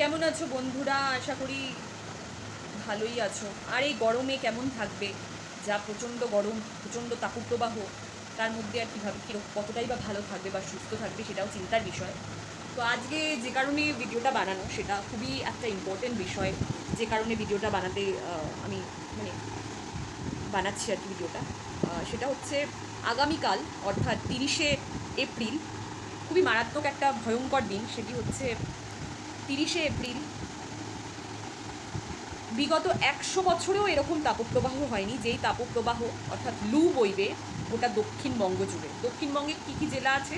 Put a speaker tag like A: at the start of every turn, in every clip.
A: কেমন আছো বন্ধুরা? আশা করি ভালোই আছো। আর এই গরমে কেমন থাকবে? যা প্রচণ্ড গরম, প্রচণ্ড তাপপ্রবাহ, তার মধ্যে আর কীভাবে কীরকম কতটাই বা ভালো থাকবে বা সুস্থ থাকবে সেটাও চিন্তার বিষয়। তো আজকে যে কারণে ভিডিওটা বানানো, সেটা খুবই একটা ইম্পর্টেন্ট বিষয়। যে কারণে ভিডিওটা বানাতে আমি মানে বানাচ্ছি আর কি ভিডিওটা। সেটা হচ্ছে আগামীকাল, অর্থাৎ তিরিশে এপ্রিল, খুবই মারাত্মক একটা ভয়ঙ্কর দিন। সেটি হচ্ছে তিরিশে এপ্রিল। বিগত একশো বছরেও এরকম তাপপ্রবাহ হয়নি, যেই তাপপ্রবাহ, অর্থাৎ লু বইবে, গোটা দক্ষিণবঙ্গ জুড়ে। দক্ষিণবঙ্গে কী কী জেলা আছে?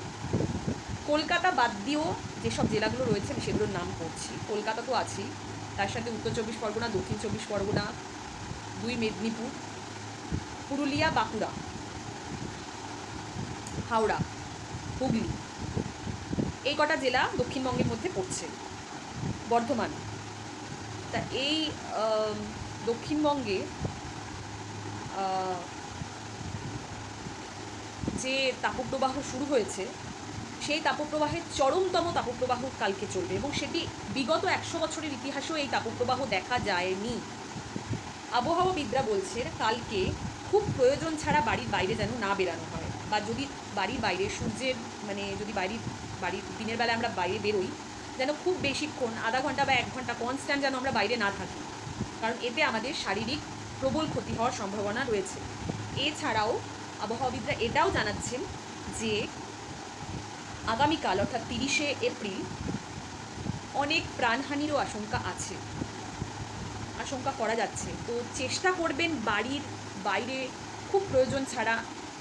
A: কলকাতা বাদ দিয়েও যেসব জেলাগুলো রয়েছে, আমি সেগুলোর নাম করছি কলকাতা তো আছেই। তার সাথে উত্তর চব্বিশ পরগনা, দক্ষিণ চব্বিশ পরগনা, দুই মেদিনীপুর, পুরুলিয়া, বাঁকুড়া, হাওড়া, হুগলি। এই কটা জেলা দক্ষিণবঙ্গের মধ্যে পড়ছে। বর্ধমান। তা এই দক্ষিণবঙ্গে যে তাপপ্রবাহ শুরু হয়েছে, সেই তাপপ্রবাহের চরমতম তাপপ্রবাহ কালকে চলবে এবং সেটি বিগত একশো বছরের ইতিহাসেও এই তাপপ্রবাহ দেখা যায়নি। আবহাওয়াবিদরা বলছেন কালকে খুব প্রয়োজন ছাড়া বাড়ির বাইরে যেন না বেরানো হয় বা যদি বাড়ির বাইরে সূর্যের মানে যদি বাড়ির বাড়ির দিনের বেলা আমরা বাইরে বেরোই যেন খুব বেশিক্ষণ আধা ঘণ্টা বা এক ঘণ্টা কনস্ট্যান্ট যেন আমরা বাইরে না থাকি। কারণ এতে আমাদের শারীরিক প্রবল ক্ষতি হওয়ার সম্ভাবনা রয়েছে। এছাড়াও আবহাওয়াবিদরা এটাও জানাচ্ছেন যে আগামীকাল, অর্থাৎ তিরিশে এপ্রিল, অনেক প্রাণহানিরও আশঙ্কা আছে। আশঙ্কা করা যাচ্ছে। তো চেষ্টা করবেন বাড়ির বাইরে, খুব প্রয়োজন ছাড়া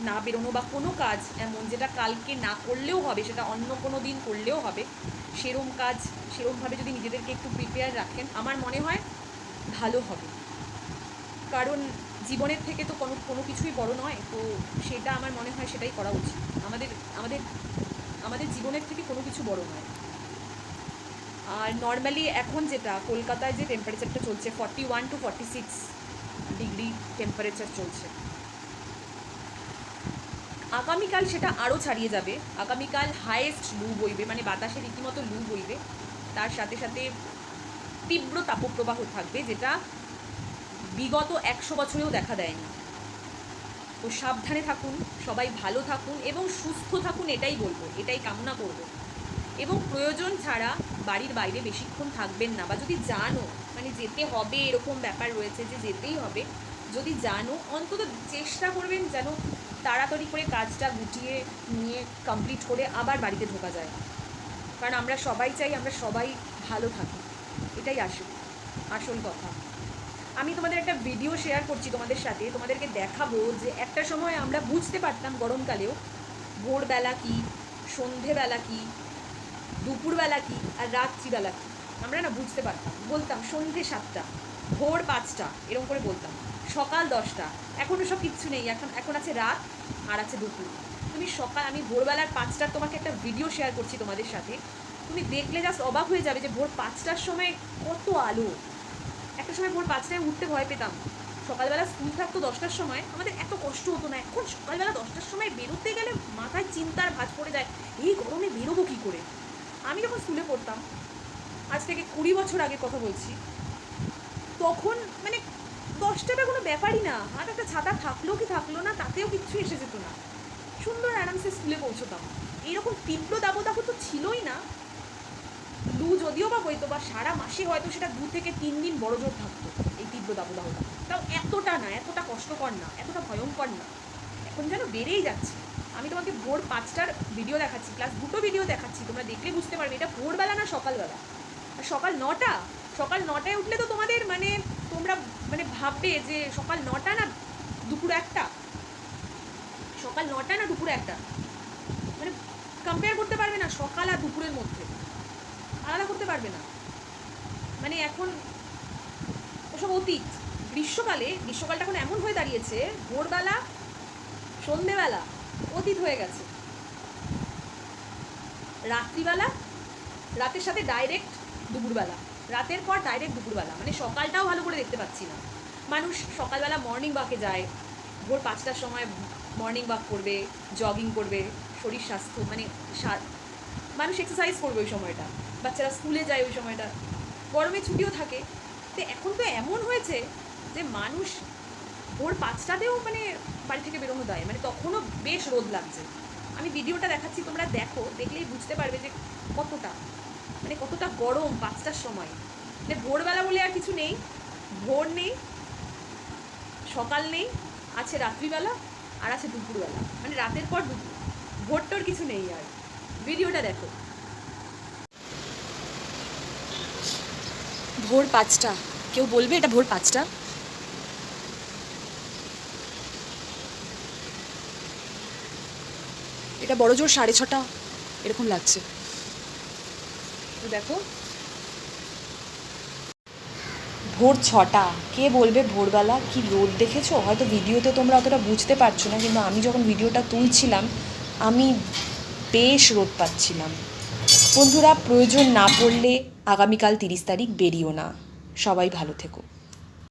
A: না বেরোনো বা কোনো কাজ এমন যেটা কালকে না করলেও হবে, সেটা অন্য কোনো দিন করলেও হবে, সেরম কাজ, সেরমভাবে যদি নিজেদেরকে একটু প্রিপেয়ার রাখেন, আমার মনে হয় ভালো হবে। কারণ জীবনের থেকে তো কোনো কোনো কিছুই বড় নয়, তো সেটা আমার মনে হয় সেটাই করা উচিত। আমাদের আমাদের আমাদের জীবনের থেকে কোনো কিছু বড় নয়। আর নর্মালি এখন যেটা, কলকাতায় যে টেম্পারেচারটা চলছে forty one two forty six degree temperature চলছে। আগামীকাল সেটা আরও ছাড়িয়ে যাবে। আগামীকাল হায়েস্ট লু বইবে মানে বাতাসে রীতিমতো লু বইবে। তার সাথে সাথে তীব্র তাপপ্রবাহ থাকবে, যেটা বিগত একশো বছরেও দেখা দেয়নি। তো সাবধানে থাকুন, সবাই ভালো থাকুন এবং সুস্থ থাকুন, এটাই বলব, এটাই কামনা করব। এবং প্রয়োজন ছাড়া বাড়ির বাইরে বেশিক্ষণ থাকবেন না, বা যদি জানো মানে যেতে হবে, এরকম ব্যাপার রয়েছে যে যেতেই হবে যদি জানো, অন্তত চেষ্টা করবেন যেন তাড়াতাড়ি করে কাজটা গুটিয়ে নিয়ে কমপ্লিট করে আবার বাড়িতে ঢোকা যায়। কারণ আমরা সবাই চাই আমরা সবাই ভালো থাকি। এটাই আসল আসল কথা। আমি তোমাদের একটা ভিডিও শেয়ার করছি তোমাদের সাথে। তোমাদেরকে দেখাবো যে একটা সময় আমরা বুঝতে পারতাম গরমকালেও ভোরবেলা কী, সন্ধেবেলা কী, দুপুরবেলা কি, আর রাত্রিবেলা কি। আমরা না বুঝতে পারতাম। বলতাম সন্ধে সাতটা, ভোর পাঁচটা, এরকম করে বলতাম। সকাল দশটা। এখন সব কিচ্ছু নেই। এখন এখন আছে রাত আর আছে দুপুর। তুমি সকাল, আমি ভোরবেলার পাঁচটার তোমাকে একটা ভিডিও শেয়ার করছি তোমাদের সাথে। তুমি দেখলে জাস্ট অবাক হয়ে যাবে যে ভোর পাঁচটার সময় কত আলো। একটা সময় ভোর পাঁচটায় উঠতে ভয় পেতাম। সকালবেলা স্কুল থাকতো দশটার সময়। আমাদের এত কষ্ট হতো না। এখন সকালবেলা দশটার সময় বেরোতে গেলে মাথায় চিন্তার ভাঁজ পড়ে যায়, এই গরমে বেরোবো কী করে? আমি যখন স্কুলে পড়তাম, আজ থেকে কুড়ি বছর আগে কথা বলছি, তখন মানে দশটাটা কোনো ব্যাপারই না। আর একটা ছাতা থাকল কি থাকল না, তাতেও কিচ্ছু এসে যেত না। সুন্দর আরামসে স্কুলে পৌঁছতাম। এইরকম তীব্র দাবদাহ তো ছিলই না। লু যদিও বা বইতো বা সারা মাসে হয়তো সেটা দু থেকে তিন দিন বড় জোর থাকতো এই তীব্র দাবদাহটা। তাও এতটা না, এতটা কষ্টকর না, এতটা ভয়ঙ্কর না। এখন যেন বেড়েই যাচ্ছে। আমি তোমাকে ভোর পাঁচটার ভিডিও দেখাচ্ছি ক্লাস দুটো ভিডিও দেখাচ্ছি। তোমরা দেখলে বুঝতে পারবে, এটা ভোরবেলা না সকালবেলা। আর সকাল নটা, সকাল নটায় উঠলে তো তোমাদের মানে তোমরা মানে ভাববে যে সকাল নটা না দুপুর একটা? সকাল নটা না দুপুর একটা? মানে কম্পেয়ার করতে পারবে না সকাল আর দুপুরের মধ্যে। আলাদা করতে পারবে না। মানে এখন ওসব অতীত। গ্রীষ্মকালে, গ্রীষ্মকালটা এখন এমন হয়ে দাঁড়িয়েছে, ভোরবেলা, সন্ধেবেলা অতীত হয়ে গেছে। রাত্রিবেলা, রাতের সাথে ডাইরেক্ট দুপুরবেলা। রাতের পর ডাইরেক্ট দুপুরবেলা। মানে সকালটাও ভালো করে দেখতে পাচ্ছি না। মানুষ সকালবেলা মর্নিং ওয়াকে যায়। ভোর পাঁচটার সময় মর্নিং ওয়াক করবে জগিং করবে, শরীর স্বাস্থ্য মানে মানুষ এক্সারসাইজ করবে ওই সময়টা। বাচ্চারা স্কুলে যায় ওই সময়টা। গরমে ছুটিও থাকে। তো এখন তো এমন হয়েছে যে মানুষ ভোর পাঁচটাতেও মানে বাড়ি থেকে বেরোনো দেয়। মানে তখনও বেশ রোদ লাগছে। আমি ভিডিওটা দেখাচ্ছি, তোমরা দেখো, দেখলেই বুঝতে পারবে যে কতটা মানে কতটা গরম পাঁচটার সময়। মানে ভোরবেলা বলে আর কিছু নেই। ভোর নেই, সকাল নেই, আছে রাত্রিবেলা আর আছে দুপুরবেলা। মানে রাতের পর দুপুর। ভোর ভোরটোর কিছু নেই আর। ভিডিওটা দেখো। ভোর পাঁচটা। কেউ বলবে এটা ভোর পাঁচটা? এটা বড় জোর সাড়ে ছটা। এরকম লাগছে। তো দেখো। ভোর ছটা। কে বলবে ভোরবেলা? কি রোদ দেখেছ? হয়তো ভিডিওতে তোমরা অতটা বুঝতে পারছ না, কিন্তু আমি যখন ভিডিওটা তুলছিলাম, আমি বেশ রোদ পাচ্ছিলাম। বন্ধুরা, প্রয়োজন না পড়লে আগামীকাল তিরিশ তারিখ বেরিও না। সবাই ভালো থেকো।